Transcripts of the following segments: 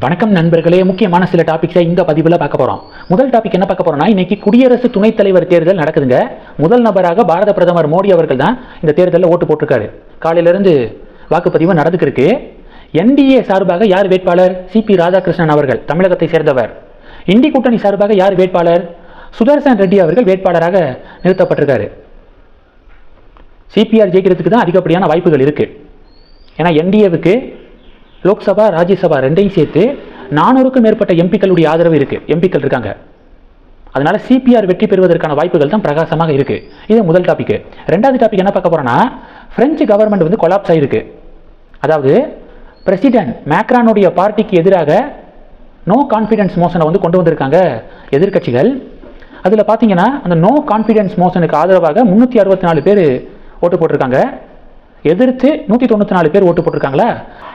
வணக்கம் நண்பர்களே முக்கியமான சில டாபிக்ஸை இந்த பதிவில் பார்க்க போகிறோம் முதல் டாபிக் என்ன பார்க்க போகிறோம்னா இன்னைக்கு குடியரசு துணைத் தலைவர் தேர்தல் நடக்குதுங்க. முதல் நபராக பாரத பிரதமர் மோடி அவர்கள் தான் இந்த தேர்தலில் ஓட்டு போட்டிருக்காரு. காலையிலேருந்து வாக்குப்பதிவு நடந்துக்கிருக்கு என்டிஏ சார்பாக யார் வேட்பாளர்? சிபி ராதாகிருஷ்ணன் அவர்கள் தமிழகத்தை சேர்ந்தவர். இந்தி கூட்டணி சார்பாக யார் வேட்பாளர்? சுதர்சன் ரெட்டி அவர்கள் வேட்பாளராக நிறுத்தப்பட்டிருக்காரு. சிபிஆர் ஜெயிக்கிறதுக்கு தான் அதிகப்படியான வாய்ப்புகள் இருக்குது ஏன்னா என்டிஏவுக்கு லோக்சபா ராஜ்யசபா ரெண்டையும் சேர்த்து நானூறுக்கும் மேற்பட்ட எம்பிக்களுடைய ஆதரவு இருக்கு. எம்பிக்கள் இருக்காங்க. அதனால சிபிஆர் வெற்றி பெறுவதற்கான வாய்ப்புகள் தான் பிரகாசமாக இருக்கு. இது முதல் டாபிக் ரெண்டாவது டாபிக் என்ன பார்க்க போறோம்னா பிரெஞ்சு கவர்மெண்ட் வந்து கொலாப்ஸ் ஆயிருக்கு. அதாவது பிரசிடென்ட் மேக்ரானுடைய பார்ட்டிக்கு எதிராக நோ கான்ஃபிடென்ஸ் மோஷனை வந்து கொண்டு வந்திருக்காங்க எதிர்க்கட்சிகள். அதில் பார்த்தீங்கன்னா அந்த நோ கான்ஃபிடென்ஸ் மோஷனுக்கு ஆதரவாக முந்நூற்றி அறுபத்தி நாலு பேர் ஓட்டு போட்டிருக்காங்க. எதிர்த்து நூற்றி தொண்ணூற்றி நாலு பேர் ஓட்டு போட்டிருக்காங்களா?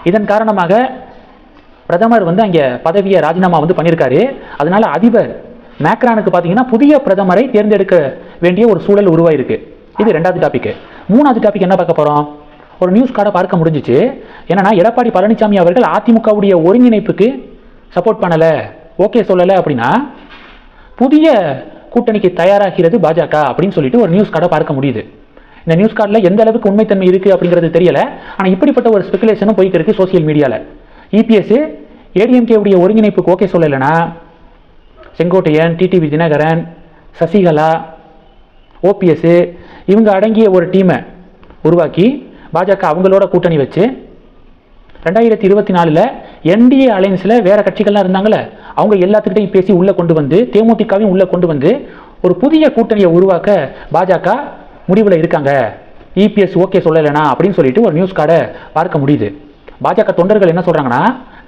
இதன் காரணமாக பிரதமர் வந்து அங்கே பதவியை ராஜினாமா வந்து பண்ணியிருக்காரு. அதனால அதிபர் மேக்ரானுக்கு பார்த்தீங்கன்னா புதிய பிரதமரை தேர்ந்தெடுக்க வேண்டிய ஒரு சூழல் உருவாயிருக்கு. இது ரெண்டாவது டாபிக் மூணாவது டாபிக் என்ன பார்க்க போகிறோம் ஒரு நியூஸ் கார்டை பார்க்க முடிஞ்சிச்சு. என்னன்னா எடப்பாடி பழனிசாமி அவர்கள் அதிமுகவுடைய ஒருங்கிணைப்புக்கு சப்போர்ட் பண்ணலை. ஓகே சொல்லலை அப்படின்னா புதிய கூட்டணிக்கு தயாராகிறது பாஜக அப்படின்னு சொல்லிட்டு ஒரு நியூஸ் கார்டை பார்க்க முடியுது. இந்த நியூஸ் கார்டில் எந்த அளவுக்கு உண்மைத்தன்மை இருக்குது அப்படிங்கிறது தெரியல. ஆனால் இப்படிப்பட்ட ஒரு ஸ்பெகுலேஷனும் போயிட்டு இருக்குது சோசியல் மீடியாவில் இபிஎஸ் ஏடிஎம்கே உடைய ஒருங்கிணைப்புக்கு ஓகே சொல்லலைன்னா செங்கோட்டையன் டிடிவி தினகரன் சசிகலா ஓபிஎஸ் இவங்க அடங்கிய ஒரு டீமை உருவாக்கி பாஜக அவங்களோட கூட்டணி வச்சு ரெண்டாயிரத்தி இருபத்தி நாலில் என்டிஏ அலைன்ஸில் வேறு கட்சிகள்லாம் இருந்தாங்களே அவங்க எல்லாத்துக்கிட்டையும் பேசி உள்ளே கொண்டு வந்து தேமுதிகவையும் உள்ளே கொண்டு வந்து ஒரு புதிய கூட்டணியை உருவாக்க பாஜக முடிவில் இருக்காங்க. இபிஎஸ் ஓகே சொல்லலைனா அப்படின்னு சொல்லிட்டு ஒரு நியூஸ் கார்டை பார்க்க முடியுது. பாஜக தொண்டர்கள் என்ன சொல்கிறாங்கன்னா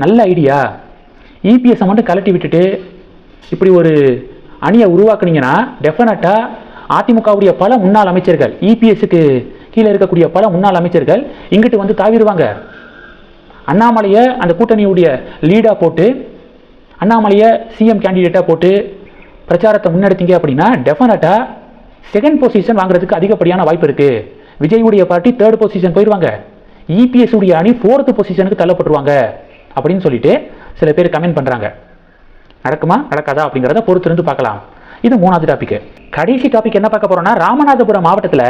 நல்ல ஐடியா இபிஎஸ்ஸை மட்டும் கலட்டி விட்டுட்டு இப்படி ஒரு அணியை உருவாக்குனீங்கன்னா டெஃபினட்டாக அதிமுகவுடைய பல முன்னாள் அமைச்சர்கள் இபிஎஸ்க்கு கீழே இருக்கக்கூடிய பல முன்னாள் அமைச்சர்கள் இங்கிட்டு வந்து தாவிடுவாங்க. அண்ணாமலையை அந்த கூட்டணியுடைய லீடாக போட்டு அண்ணாமலையை சிஎம் கேண்டிடேட்டாக போட்டு பிரச்சாரத்தை முன்னெடுத்தீங்க அப்படின்னா டெஃபினட்டாக செகண்ட் பொசிஷன் வாங்குறதுக்கு அதிகப்படியான வாய்ப்பு இருக்குது விஜயுடைய பார்ட்டி தேர்ட் பொசிஷன் போயிடுவாங்க இபிஎஸ் உடைய அணி ஃபோர்த்து பொசிஷனுக்கு தள்ளப்பட்டுருவாங்க. அப்படின்னு சொல்லிட்டு சில பேர் கமெண்ட் பண்ணுறாங்க நடக்குமா? நடக்காதா? அப்படிங்கிறத பொறுத்திருந்து பார்க்கலாம். இது மூணாவது டாபிக் கடைசி டாபிக் என்ன பார்க்க போறோம்னா ராமநாதபுரம் மாவட்டத்தில்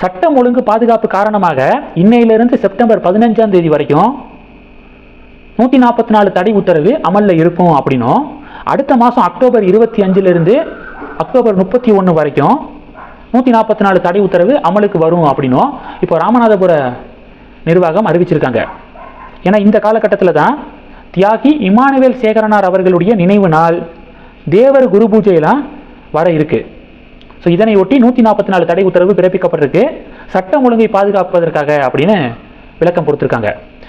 சட்டம் ஒழுங்கு பாதுகாப்பு காரணமாக இன்னையிலிருந்து செப்டம்பர் பதினஞ்சாம் தேதி வரைக்கும் நூற்றி நாற்பத்தி நாலு தடை உத்தரவு அமலில் இருக்கும் அப்படின்னும் அடுத்த மாதம் அக்டோபர் இருபத்தி அஞ்சுலேருந்து அக்டோபர் முப்பத்தி ஒன்று வரைக்கும் நூற்றி நாற்பத்தி நாலு தடை உத்தரவு அமலுக்கு வரும் அப்படின்னும் இப்போ ராமநாதபுர நிர்வாகம் அறிவிச்சிருக்காங்க. ஏன்னா இந்த காலகட்டத்தில் தான் தியாகி இமானுவேல் சேகரனார் அவர்களுடைய நினைவு நாள் தேவர் குரு பூஜையெல்லாம் வர இருக்கு. ஸோ இதனை ஒட்டி நூற்றி நாற்பத்தி நாலு தடை உத்தரவு பிறப்பிக்கப்பட்டிருக்கு. சட்டம் ஒழுங்கை பாதுகாப்பதற்காக அப்படின்னு விளக்கம் கொடுத்துருக்காங்க.